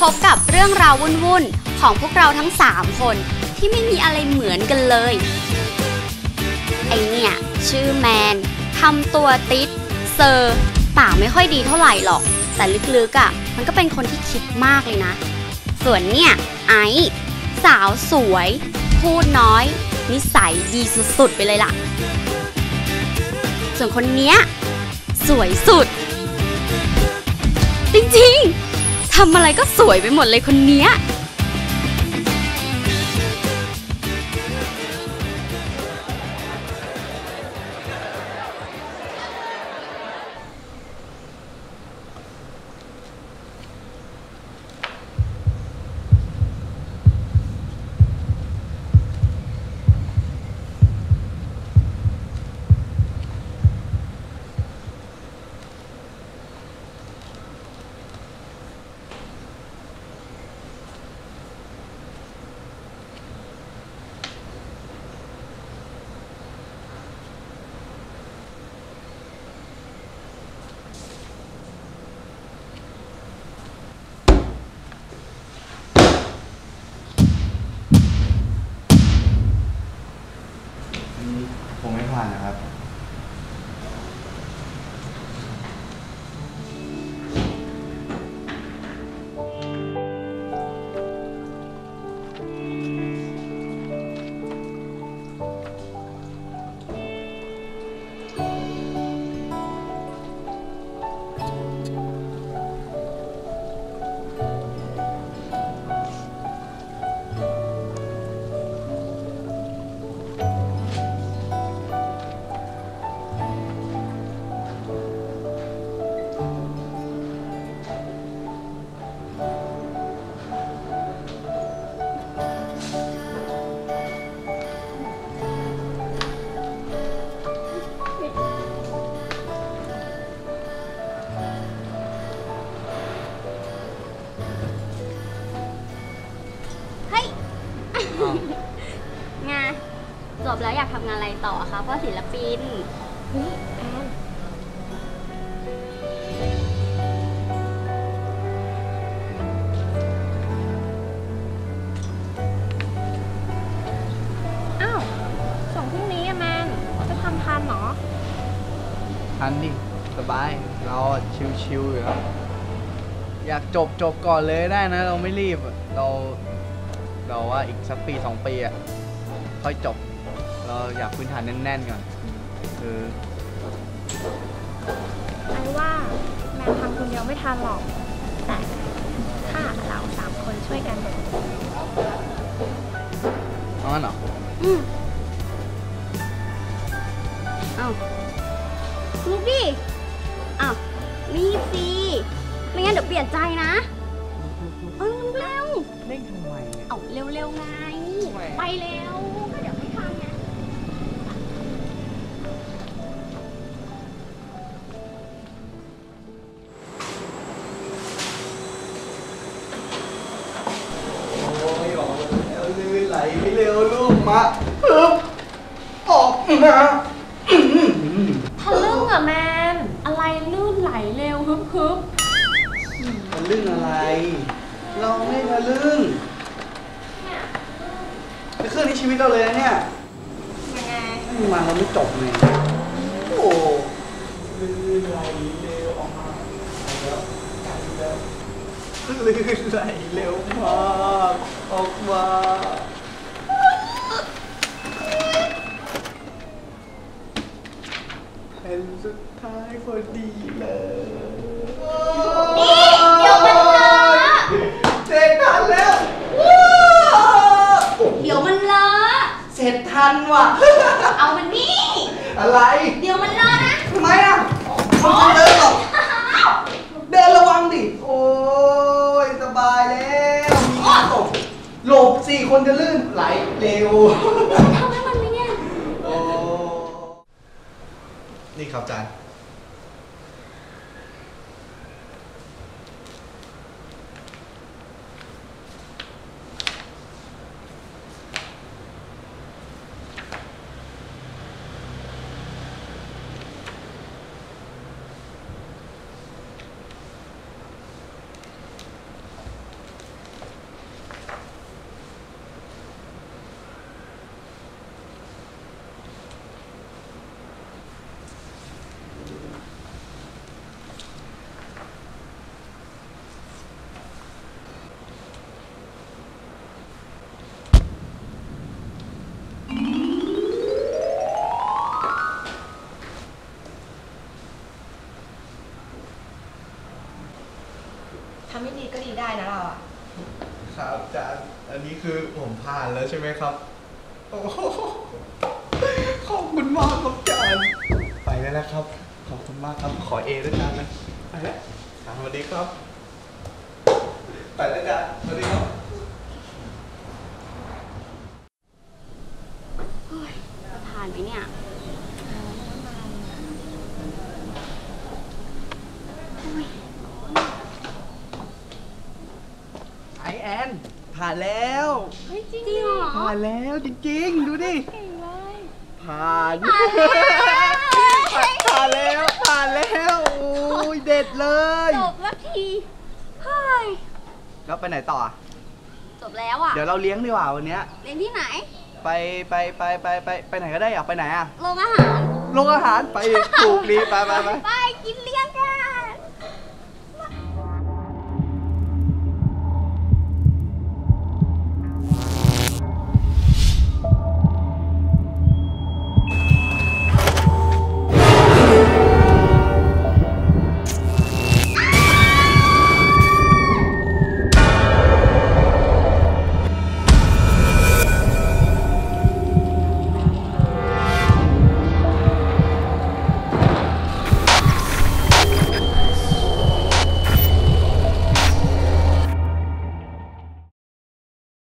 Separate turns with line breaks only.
พบกับเรื่องราววุ่นๆ ของพวกเราทั้ง 3 คนที่ไม่มีอะไรเหมือนกันเลย ไอเนี่ย ชื่อแมนทำตัวติดเซอร์ปากไม่ค่อยดีเท่าไหร่หรอก แต่ลึกๆอะ่ะ มันก็เป็นคนที่คิดมากเลยนะ ส่วนเนี่ย ไอสาวสวย พูดน้อย นิสัยดีสุดๆ ไปเลยล่ะ ส่วนคนเนี้ย สวยสุด จริงๆ ทำอะไรก็สวยไปหมดเลยคนเนี้ยา
นนะครับ
แล้วอยากทำงานอะไรต่อคะเพราะศิลปิน
เฮ้ยแอนอ้าวส่งพรุ่งนี้อะแมนจะทำทันเหรอ
ทันดิสบาย เราอะชิวๆอยู่แล้วอยากจบจบก่อนเลยได้นะ เราไม่รีบอะเรา เราว่าอีกสักปีสองปีอะค่อยจบ เราอยากพื้นฐานแน่นๆก่อนคือ
ไอ้ว่าแมนทำคนเดียวไม่ทันหรอก แต่ถ้าเราสามคนช่วยกัน
เอางั้นเหรอ
อืมเอ้าลุกดิอ้าวรีบสิไม่งั้นเดี๋ยวเปลี่ยนใจนะเออเร็ว
เร่งทำไมเนี่ย
เอาเร็วๆไง
ไม่
ไปเร็วก็เดี๋ยว ไห
ลไปเร็วลูกมาปึ๊บออกมาอื้อหือ
ทะลึ่งอะแมน อะไรลื่นไหลเร็วฮึบฮึบ
ทะลึ่งอะไร เราไม่ทะลึ่งไอ้เครื่องนี้ชีวิตเราเลยนะเนี่ย
ยังไง
ไม่มีมันเราไม่จบเลยโอ้ลื่นไหลเร็วออกมาแล้วแล้วลื่นไหลเร็วมากออกมา เป็นสุดท้ายพอดีเลย
นี่เดี๋ยวมันเลอะ
เสร็จทันแล้ว
เดี๋ยวมันเลอะ
เสร็จทันว่ะ
เอามันนี่
อะไร
เดี๋ยวมันเลอะนะ
ทำไมอะไม่ต้องเดินหรอกเดินระวังดิ โอ้ยสบายแล้วมีน้ำตกหลบสี่คนจะลื่นไหลเร็ว
นี่
ครับอาจา
รย์ ก็ดีได้นะเราอะ
ครับอาจารย์อันนี้คือผมผ่านแล้วใช่ไหมครับ โอ้โหขอบคุณมากครับอาจารย์ไปแล้วนะครับ ขอบคุณมากครับ ขอเอด้วยอาจารย์นะไปแล้วอะสวัสดีครับ ไปแล้วอาจารย์สวัสดีครับ
จะผ่านไหมเนี่ย
ไอ แอนผ่านแล้ว
เฮ้ยจริง
จริงเหรอ
ผ่านแล้วจริงๆ ดูดิ
เก่งเลย
ผ่านผ่านแล้วผ่านแล้วโอ้ยเด็ดเลย
จบแล้วทีเฮ้ย
แล้วไปไหนต่ออะ
จบแล้วอะ
เดี๋ยวเราเลี้ยงดีกว่าวันเนี้ย
เรียนที่ไหน
ไปไปไปไปไปไปไหนก็ได้อยากไปไหนอะ
โรงอาหาร
โรงอาหารไปถูกดีไปไปไป
ไปกินเลี้ยงกัน